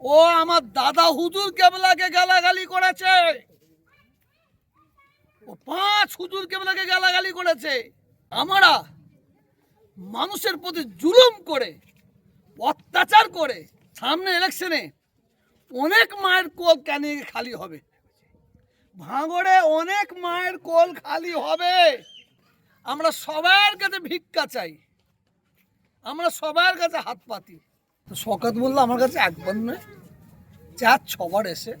ও আমার দাদা হুজুর কেবলাকে গালাগালি করেছে। ও পাঁচ হুজুর কেবলাকে গালাগালি করেছে। আমরা মানুষের প্রতি জুলুম করে, অত্যাচার করে, সামনে ইলেকশনে অনেক মায়ের কোল ক্যানিং খালি হবে? ভাঙড়ে অনেক মায়ের কোল খালি হবে। আমরা সবার কাছে ভিক্ষা চাই। আমরা সবার কাছে হাত পাতি। তো শকাত বলল আমার কাছে একবার নয় চার ছবার এসে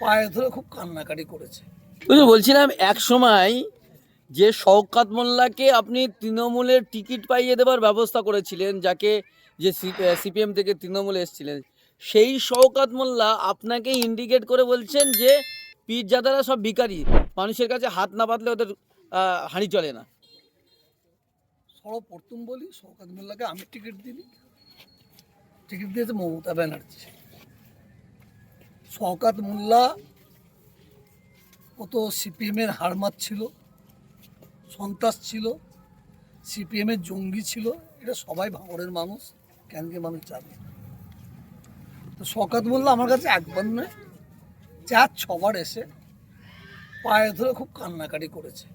পায়ে ধরে খুব কান্নাকাটি করেছে। বুঝলি বলছিলাম এক সময় যে শওকাত মোল্লাকে আপনি তৃণমূলের টিকিট পাইয়ে দেওয়ার ব্যবস্থা করেছিলেন যাকে যে সিপিএম থেকে তৃণমূলে এসেছিলেন সেই শওকাত মোল্লা আপনাকে ইন্ডিকেট করে বলছেন যে পীরজাদারা সব ভিখারি মানুষের কাছে হাত না পাতলে ওদের হাঁড়ি চলে না। সর্বপ্রথম বলি শওকাত মোল্লাকে আমি টিকিট দিই টিকিট দিয়েছে মমতা ব্যানার্জি। শওকাত মোল্লা, ও তো সিপিএমের হারমাত ছিল সন্ত্রাস ছিল সিপিএমের জঙ্গি ছিল, এটা সবাই ভাঙড়ের মানুষ কেনকে মানুষ জানে। তো শওকাত মোল্লা আমার কাছে একবার নয়, চার ছবার এসে পায়ে ধরে খুব কান্নাকাটি করেছে।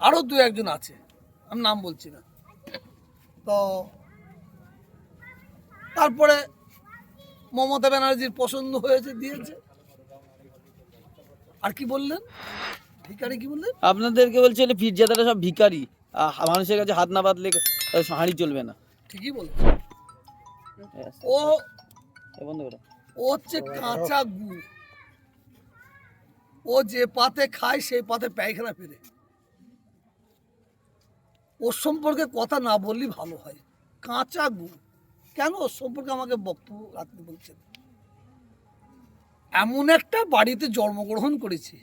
আরও দু একজন আছে, আমি নাম বলছি না। তো তারপরে মমতা ব্যানার্জির পছন্দ হয়েছে দিয়েছে। আর কি বললেন? ভিকারি কি বললেন? আপনাদেরকে বলছে পীরজাদারা সব ভিখারি। আহ, মানুষের কাছে হাত না বাঁধলে হাঁড়ি চলবে না। ঠিকই বলছে ও বন্ধ করো। ও হচ্ছে কাঁচা গু। ও যে পাতে খায় সেই পাতে পায়খানা ফেরে ওর সম্পর্কে কথা না বললেই ভালো হয়। কাঁচা গু। কেন সম্পর্কে আমাকে বক্তব্য রাখতে বলছেন? এমন একটা বাড়িতে জন্মগ্রহণ করেছি।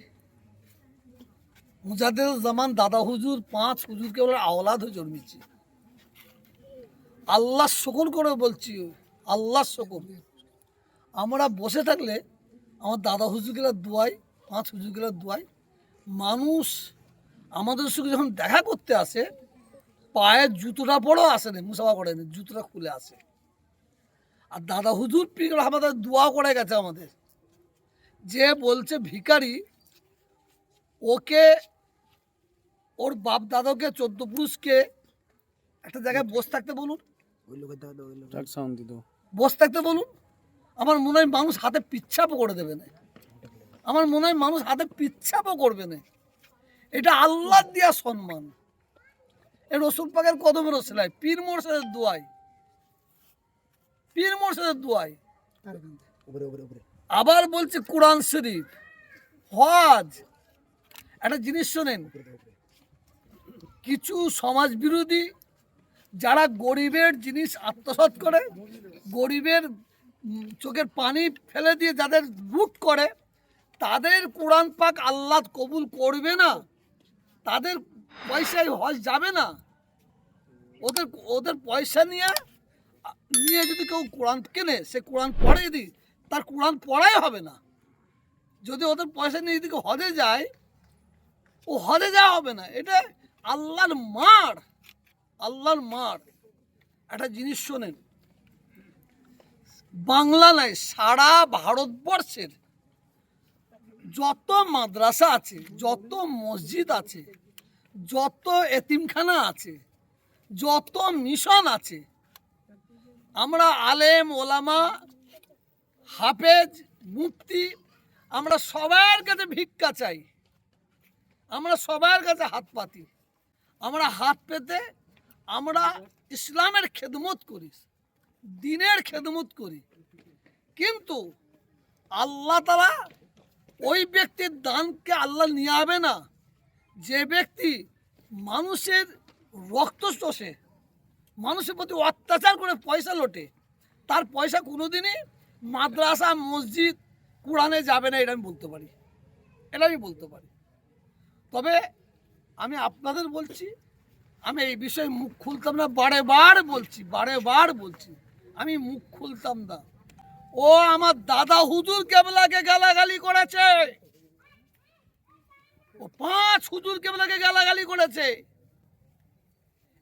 মুজাদের জামান দাদা হুজুর, পাঁচ হুজুরকে ওরা আওলাদ হয়ে জন্মেছি। আল্লাহ সকল করে বলছি, আল্লাহ সকল আমরা বসে থাকলে আমার দাদা হুজুরগুলা দোয়াই, পাঁচ হুজুরগুলা দোয়াই। মানুষ আমাদের সঙ্গে যখন দেখা করতে আসে, পায়ের জুতোটা পরেও আসে না, মুসাফা করে না, জুতোটা খুলে আসে। আর দাদা হুজুর পীর আমাদের দোয়া করে গেছে আমাদের। যে বলছে ভিখারি ওকে ওর বাপ দাদাকে চোদ্দ পুরুষকে একটা জায়গায় বসে থাকতে বলুন। বসে থাকতে বলুন। আমার মনে হয় মানুষ হাতে পিচ্ছাপও করে দেবে না। আমার মনে হয় মানুষ হাতে পিচ্ছাপও করবে না। এটা আল্লাহ দিয়া সম্মান। এ রসুল পাকের কদমের সেলাই পীর মোর্শেদের দোয়াই। পীর মোর্শেদের দোয়াই আবার বলছে কোরআন শরীফ। হজ। একটা জিনিস শোনেন। কিছু সমাজ বিরোধী যারা গরিবের জিনিস আত্মসাৎ করে গরিবের চোখের পানি ফেলে দিয়ে যাদের লুট করে তাদের কোরআন পাক আল্লাহ কবুল করবে না। তাদের পয়সায় হজ যাবে না। ওদের ওদের পয়সা নিয়ে নিয়ে যদি কেউ কোরআন কেনে, সে কোরআন পড়ে দিই তার কোরআন পড়াই হবে না। যদি ওদের পয়সা নিয়ে যদি হজে যায়, ও হজে যাওয়া হবে না। এটা আল্লাহর মার আল্লাহর মার একটা জিনিস শোনেন, বাংলা নয় সারা ভারতবর্ষের যত মাদ্রাসা আছে, যত মসজিদ আছে, যত এতিমখানা আছে, যত মিশন আছে আমরা আলেম, ওলামা, হাফেজ, মুফতি, আমরা সবার কাছে ভিক্ষা চাই। আমরা সবার কাছে হাত পাতি। আমরা হাত পেতে আমরা ইসলামের খেদমত করি, দিনের খেদমত করি। কিন্তু আল্লাহ তারা ওই ব্যক্তির দানকে আল্লাহ নিয়ে হবে না। যে ব্যক্তি মানুষের রক্ত চষে মানুষের প্রতি অত্যাচার করে পয়সা লোটে। তার পয়সা কোনোদিনই মাদ্রাসা, মসজিদ, কোরআনে যাবে না, এটা আমি বলতে পারি। এটা আমি বলতে পারি। তবে আমি আপনাদের বলছি, আমি এই বিষয়ে মুখ খুলতাম না বারে বার বলছি বারে বার বলছি, আমি মুখ খুলতাম না। ও আমার দাদা হুজুর কেবলাকে গালাগালি করেছে। ও পাঁচ হুজুর কেবলাকে গালাগালি করেছে।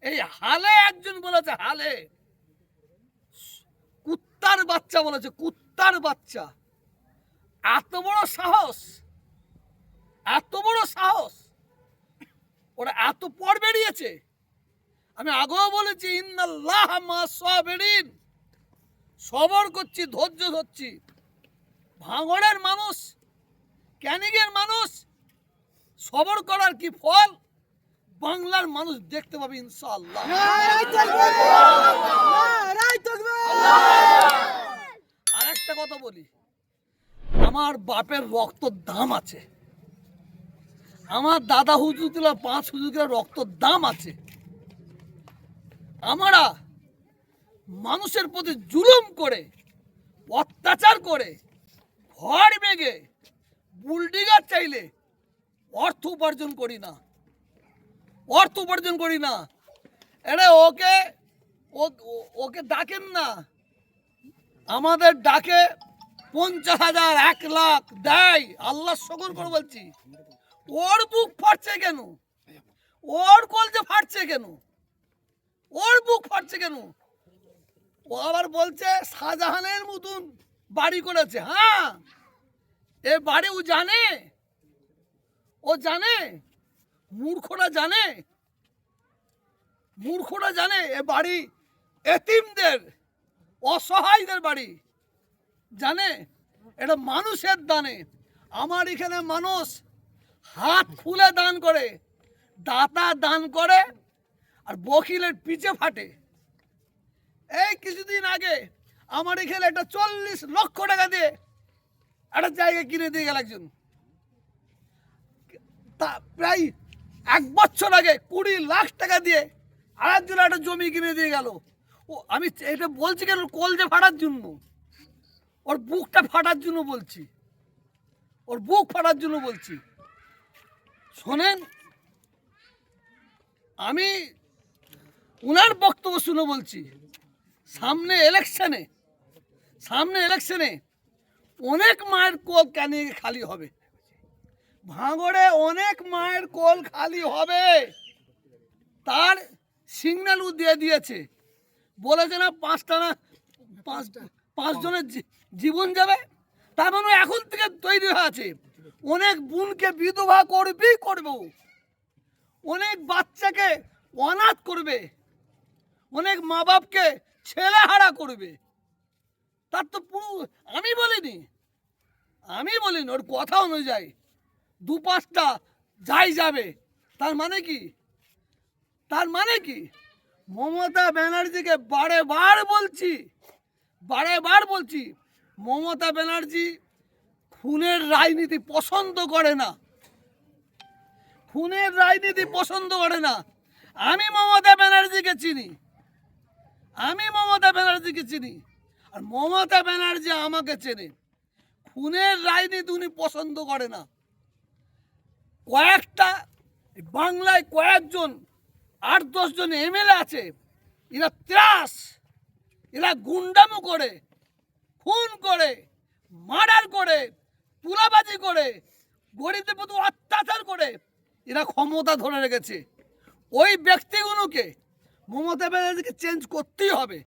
এই হালে একজন বলেছে, হালে। কুত্তার বাচ্চা বলেছে, কুত্তার বাচ্চা। এত বড় সাহস, এত বড় সাহস। ওরা এত পর বেরিয়েছে। আমি আগেও বলেছি, ইন্নাল্লাহ মা সবর করছি, ধৈর্য ধরছি। ভাঙড়ের মানুষ ক্যানিগের মানুষ, সবর করার কি ফল? বাংলার মানুষ দেখতে পাবে ইনশাআল্লাহ। আর একটা কথা বলি। আমার বাপের রক্ত দাম আছে। আমার দাদা হুজুরগুলা পাঁচ হুজুরগুলা রক্ত দাম আছে। আমরা মানুষের প্রতি জুলুম করে অত্যাচার করে ঘর বেগে বুলডিগার চাইলে অর্থ উপার্জন করি না। অর্থ উপার্জন করি না। এরে ওকে ওকে ডাকেন না। আমাদের ডাকে পঞ্চাশ হাজার, এক লাখ দেয়। আল্লাহ শকর করে বলছি। ওর বুক ফাটছে কেন? ওর কলজে ফাটছে কেন? ওর বুক ফাটছে কেন? ও আবার বলছে, শাহজাহানের মতন বাড়ি করেছে। হ্যাঁ এ বাড়ি ও জানে? ও জানে? মূর্খরা জানে? মূর্খরা জানে এ বাড়ি এতিমদের, অসহায়দের বাড়ি। জানে? এটা মানুষের দানে। আমার এখানে মানুষ হাত খুলে দান করে, দাতা দান করে, আর বকিলের পিছে ফাটে। এই কিছুদিন আগে আমার এখানে একটা চল্লিশ লক্ষ টাকা দিয়ে একটা জায়গা কিনে দিয়ে গেল একজন। তা প্রায় এক বছর আগে কুড়ি লাখ টাকা দিয়ে আরেকজন একটা জমি কিনে দিয়ে গেল। ও, আমি এটা বলছি কেন? কলজে ফাটার জন্য। ওর বুকটা ফাটার জন্য বলছি। ওর বুক ফাটার জন্য বলছি। শোনেন, আমি উনার বক্তব্য শুনে বলছি, সামনে ইলেকশনে সামনে ইলেকশনে অনেক মায়ের কোল কেন খালি হবে? ভাঙড়ে অনেক মায়ের কোল খালি হবে। তার সিগন্যালও দিয়ে দিয়েছে। বলেছে না পাঁচটা না, পাঁচ পাঁচজনের জীবন যাবে। তার মানে এখন থেকে তৈরি হয়ে আছে। অনেক বোনকে বিধবা করবেই করবে। অনেক বাচ্চাকে অনাথ করবে। অনেক মা বাপকে ছেলেহারা করবে। তার তো পুরো, আমি বলিনি। আমি বলিনি, ওর কথা অনুযায়ী। দু পাঁচটা যাই যাবে। তার মানে কি? তার মানে কি? মমতা ব্যানার্জিকে বারে বার বলছি বারে বার বলছি, মমতা ব্যানার্জি খুনের রাজনীতি পছন্দ করে না। খুনের রাজনীতি পছন্দ করে না। আমি মমতা ব্যানার্জিকে চিনি। আমি মমতা ব্যানার্জিকে চিনি। আর মমতা ব্যানার্জি আমাকে চেনে। খুনের রাজনীতি উনি পছন্দ করে না। কয়েকটা বাংলায় কয়েকজন, আট দশজন এমএলএ আছে, এরা ত্রাস, এরা গুন্ডামো করে, খুন করে, মার্ডার করে, তুলাবাজি করে, গরিবদের প্রতি অত্যাচার করে, এরা ক্ষমতা ধরে রেখেছে। ওই ব্যক্তিগুলোকে মমতা ব্যানার্জিকে চেঞ্জ করতেই হবে।